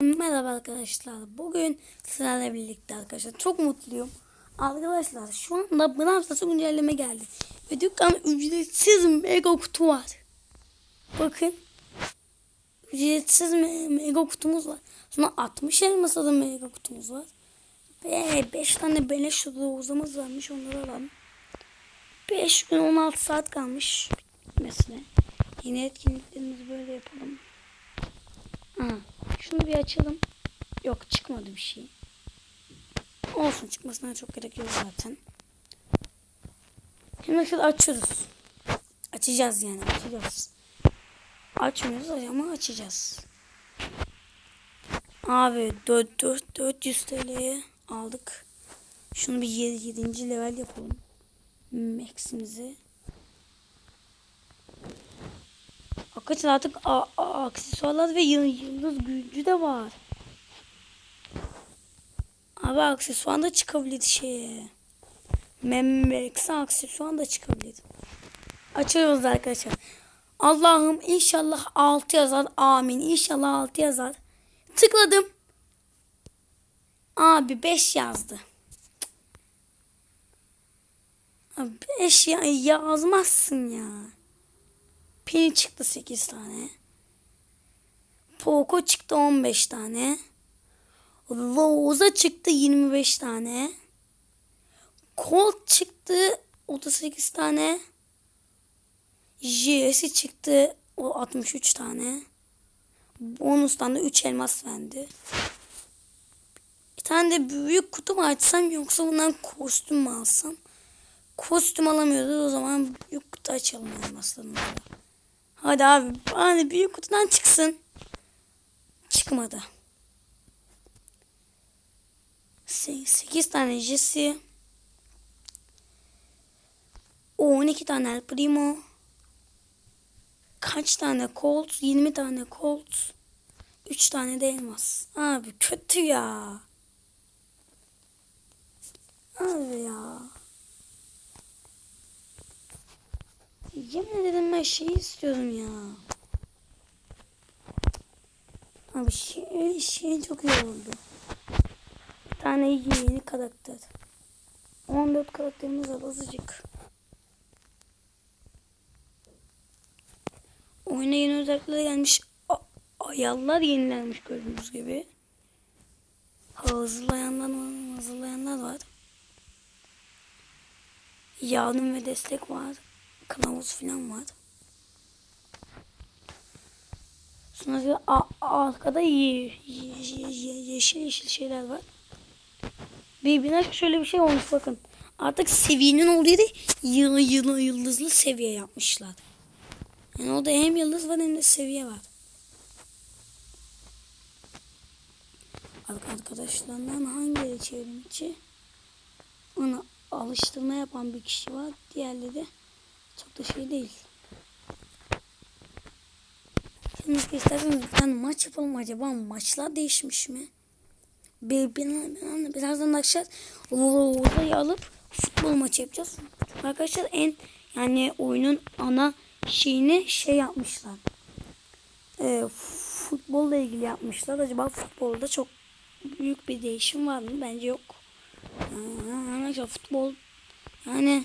Merhaba arkadaşlar. Bugün sizlerle birlikte arkadaşlar. Çok mutluyum. Arkadaşlar şu anda Brawl Stars'a güncelleme geldi. Ve dükkanda ücretsiz mega kutu var. Bakın. Ücretsiz me- mega kutumuz var. Sonra 60 elmasla da mega kutumuz var. Ve 5 tane beleş uzamız varmış. Onları alalım. 5 gün 16 saat kalmış. Mesela. Yine etkinliklerimizi böyle yapalım. Aha, şunu bir açalım. Yok çıkmadı bir şey. Olsun çıkmasına çok gerek yok zaten. Şimdi şöyle açıyoruz. Açacağız yani açacağız. Açmıyoruz ama açacağız. Abi 4, 4, 400 TL'ye aldık. Şunu bir 7. 7. level yapalım. Max'imizi. Arkadaşlar artık aksesuarlar ve yı- yıldız gücü de var. Abi aksesuar da çıkabilir şeye. Memex'e aksesuar da çıkabilir. Açıyoruz arkadaşlar. Allah'ım inşallah 6 yazar. Amin. İnşallah 6 yazar. Tıkladım. Abi 5 yazdı. Abi 5 ya yazmazsın ya. Pin çıktı 8 tane. Poco çıktı 15 tane. Rosa çıktı 25 tane. Colt çıktı 38 tane. Jesse çıktı o 63 tane. Bonustan da 3 elmas verdi. Bir tane de büyük kutu mu açsam yoksa bundan kostüm mü alsam? Kostüm alamıyoruz o zaman büyük kutu açalım elmaslarımızı. Hadi abi bana büyük kutudan çıksın. Çıkmadı. 8 tane Jesse. 12 tane El Primo. Kaç tane Colt? 20 tane Colt. 3 tane de elmas. Abi kötü ya. Abi ya. Yemin ederim ben şeyi istiyorum ya. Abi şey, şey çok iyi oldu. Bir tane yeni karakter. 14 karakterimiz var azıcık. Oyuna yeni özellikler gelmiş. A- ayarlar yenilenmiş gördüğünüz gibi. Hazırlayanlar var, hazırlayanlar var. Yardım ve destek var. Kılavuz falan var. Sonra arkada ye- ye- ye- yeşil yeşil şeyler var. Birbirine şöyle bir şey olmuş bakın. Artık seviyenin olduğu yeri yıl, yıl, yıldızlı seviye yapmışlar. Yani orada hem yıldız var hem de seviye var. Arkadaşlarından hangileri çevrim içi? Ona alıştırma yapan bir kişi var. Diğerleri de çok da şey değil. Şimdi isterseniz bir tane maç yapalım. Acaba maçlar değişmiş mi? Bir, bir, bir, birazdan akşam odayı alıp futbol maçı yapacağız. Arkadaşlar en yani oyunun ana şeyini şey yapmışlar. Ee, futbolla ilgili yapmışlar. Acaba futbolda çok büyük bir değişim var mı? Bence yok. Yani, futbol yani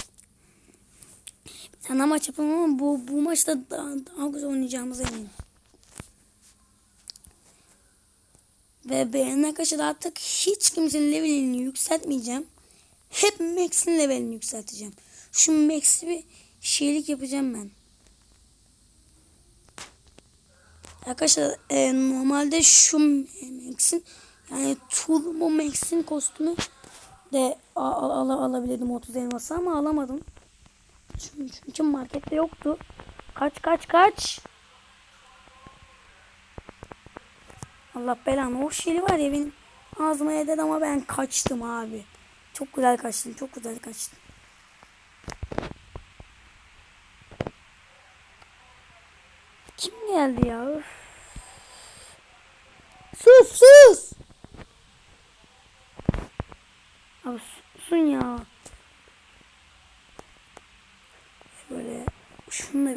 de Daryl'a yeni bir gönlüm gelmiş. Daryl'a yeni kostüm. Abi hayır ya. Öf. Sekizinci olduk. Eksi beş. Nasıl? 499 kupa oldum. Allah belamızı verdi. Allah benim belamı verdi arkadaşlar. Bir tane maç yapalım ama bu, bu maçta daha, daha güzel oynayacağımıza eminim. Ve beğenen arkadaşlar artık hiç kimsenin levelini yükseltmeyeceğim. Hep Max'in levelini yükselteceğim. Şu Max'i bir şeylik yapacağım ben. Arkadaşlar e, normalde şu Max'in yani Turbo Max'in kostümü de al, al, alabilirdim 30 elması ama alamadım. Çünkü, çünkü markette yoktu. Kaç kaç kaç. Allah belanı. O şeli var ya benim ağzıma yedi ama ben kaçtım abi. Çok güzel kaçtım. Çok güzel kaçtım. Kim geldi ya? Üf. Sus sus. Abi susun ya. Şöyle şunun da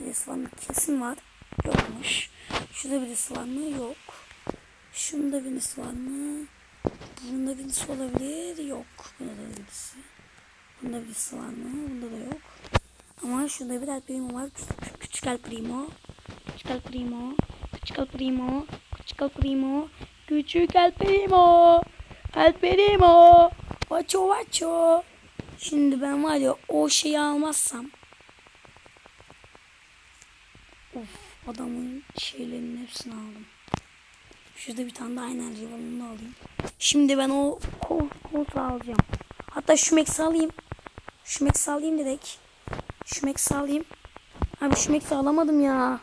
bir, mı? Kesin var. Yokmuş. Şurada birisi var mı? Yok. Şunda birisi var mı? Bunda birisi olabilir. Yok. Bunda da birisi. Bunda birisi var mı? Bunda da yok. Ama şurada bir El Primo var. Küçük, küçük El Primo. Küçük El Primo. Küçük El Primo. Küçük El Primo. Küçük El Primo. El Primo. Vaço vaço. Şimdi ben var ya o şeyi almazsam. Of adamın şeylerinin hepsini aldım. Şurada bir tane var onu da alayım. Şimdi ben o kol, alacağım. Hatta şu Max'i alayım. Şu Max'i alayım direkt. Şu Max'i alayım. Abi şu Max'i alamadım ya.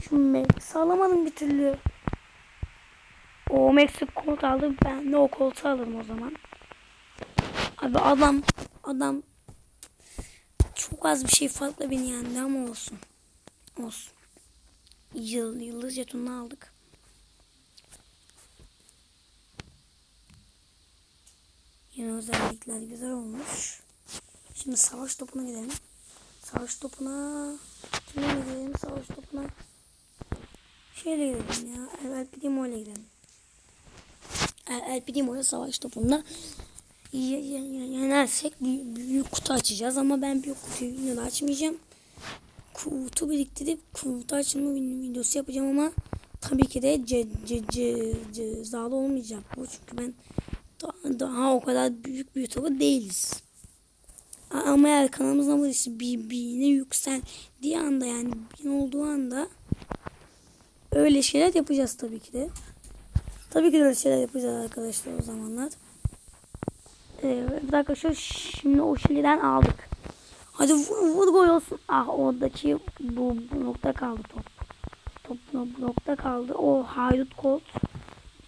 Şu Max'i alamadım bir türlü. O Max'i kolt aldı. Ben de o koltuğu alırım o zaman. Abi adam adam çok az bir şey farklı beni yendi ama olsun. Olsun. Yıl, yıldız jetonunu aldık. Yine özellikler güzel olmuş. Şimdi savaş topuna gidelim. Savaş topuna kime gidelim? Savaş topuna şeyle gidelim ya. El, Primo ile gidelim. El, Primo ile savaş topunda yenersek büyük, büyük kutu açacağız ama ben büyük kutuyu videoda açmayacağım. Kutu biriktirip kutu açma videosu yapacağım ama tabii ki de ce, ce, ce, cezalı olmayacak bu çünkü ben daha, daha o kadar büyük bir YouTuber değiliz. Ama eğer kanalımızın abonesi bir bine yükseldiği anda yani bin olduğu anda öyle şeyler yapacağız tabii ki de. Tabii ki de öyle şeyler yapacağız arkadaşlar o zamanlar. Ee, bir dakika şu şimdi o şeyden aldık. Hadi vur, vur gol olsun. Ah oradaki bu blokta kaldı top. Top bu blokta kaldı. O haydut kolt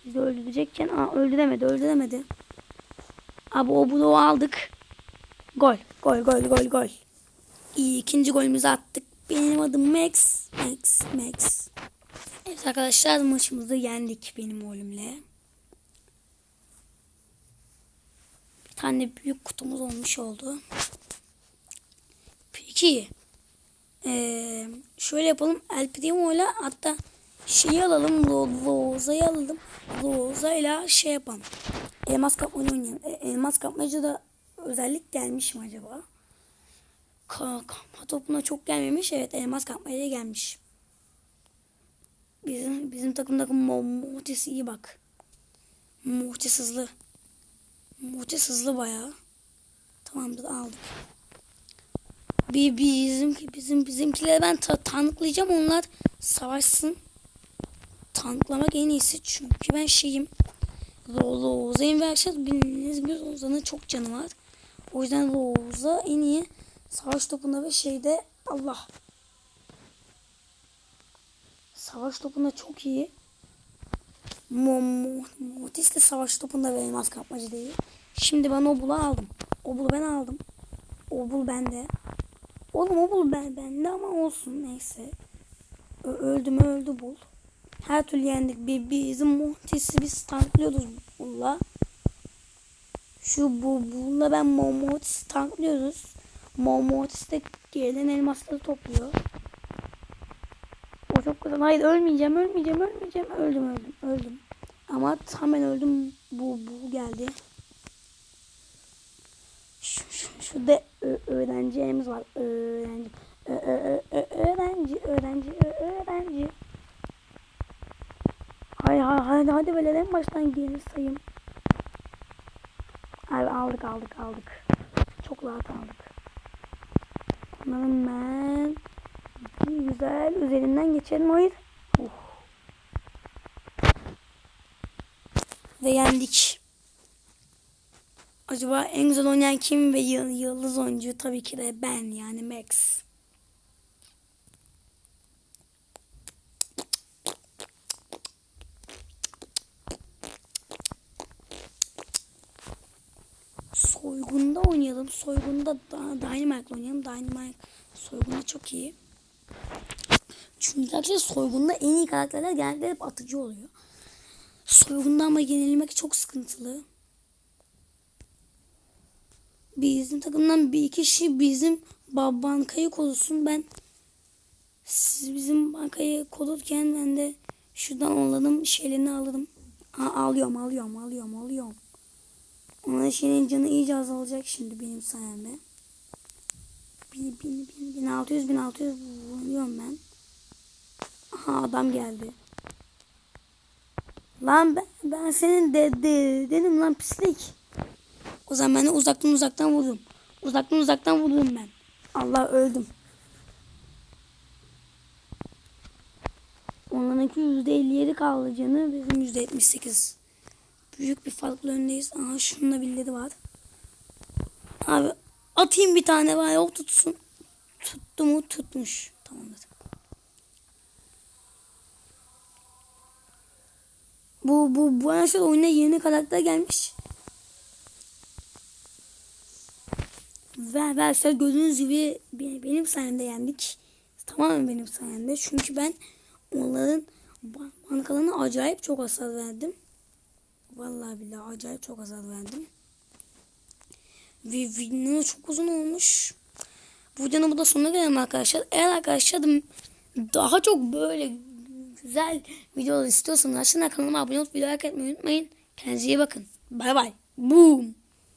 bizi öldürecekken aa, öldüremedi öldüremedi. Abi o bloğu aldık. Gol gol gol gol gol. İyi ikinci golümüzü attık. Benim adım Max. Max Max. Evet arkadaşlar maçımızı yendik benim oğlumla. Bir tane büyük kutumuz olmuş oldu. Peki. Ee, şöyle yapalım. El Primo ile hatta şeyi alalım. Loza'yı alalım. Loza ile şey yapalım. Elmas kapmayı oynayalım. E, elmas kapmacı da özellik gelmiş mi acaba? Ka kapma topuna çok gelmemiş. Evet elmas kapmaya gelmiş. Bizim bizim takımdaki Mo- Mortis iyi bak. Mortis hızlı. Mortis hızlı bayağı. Tamamdır aldık. Bir bizim bizim bizimkileri ben ta tanıklayacağım onlar savaşsın. Tanklamak en iyisi çünkü ben şeyim. Loza'yı verseniz bildiğiniz gibi Loza'nın çok canı var. O yüzden Loza en iyi savaş topunda ve şeyde Allah. Savaş topunda çok iyi. Mo, de savaş topunda ve elmas kapmacı değil. Şimdi ben Obul'u aldım. Obul'u ben aldım. Obul bende. Oğlum Obul ben, bende ama olsun neyse. Ö- öldü öldü Bul. Her türlü yendik. Bir, bizim Mortis'i biz tanklıyoruz Bul'la. Şu bu Bul'la ben Mo- Mortis'i tanklıyoruz. Mo Mortis de gelen elmasları topluyor. O çok güzel. Hayır ölmeyeceğim, ölmeyeceğim, ölmeyeceğim. Öldüm, öldüm, öldüm. Ama hemen öldüm. Bu, bu geldi. Şu, şu, şurada öğrencilerimiz var. Öğrenci. Öğrenci, öğrenci, öğrenci. Hay hay hadi hadi böyle en baştan geri sayayım. Abi aldık aldık aldık. Çok rahat aldık. Bunların ben güzel üzerinden geçelim hayır. Uh. Ve yendik. Acaba en güzel oynayan kim ve yıldız oyuncu tabii ki de ben yani Max. Soygunda oynayalım. Soygunda Dynamite oynayalım. Dynamite soygunda çok iyi. Çünkü arkadaşlar soygunda en iyi karakterler genelde hep atıcı oluyor. Soygundan ama yenilmek çok sıkıntılı. Bizim takımdan bir iki kişi bizim ba- bankayı korusun. Ben siz bizim bankayı korurken ben de şuradan onların şeylerini alırım. Ha, alıyorum alıyorum alıyorum alıyorum. Onların şeyin canı iyice azalacak şimdi benim sayemde. 1000, 1000, 1000, 1600, 1600 vuruyorum ben. Aha adam geldi. Lan ben, ben senin de, de, dedim lan pislik. O zaman ben de uzaktan uzaktan vurdum. Uzaktan uzaktan vurdum ben. Allah öldüm. Onlarınki %57 kaldı canı. Bizim %78. Büyük bir farklı öndeyiz. Aha şununla birileri var. Abi atayım bir tane var yok tutsun. Tuttu mu tutmuş. Tamamdır. Bu bu bu arkadaşlar oyuna yeni karakter gelmiş. Ve arkadaşlar gördüğünüz gibi be- benim sayemde yendik. Tamamen benim sayemde. Çünkü ben onların ba- bankalarına acayip çok hasar verdim. Vallahi billahi acayip çok hasar verdim. Ve video çok uzun olmuş. Bu videonun burada sonuna gelelim arkadaşlar. Eğer arkadaşlar daha çok böyle güzel videolar istiyorsanız aşağıdan kanalıma abone olup video like etmeyi unutmayın. Kendinize iyi bakın. Bay bay. Boom.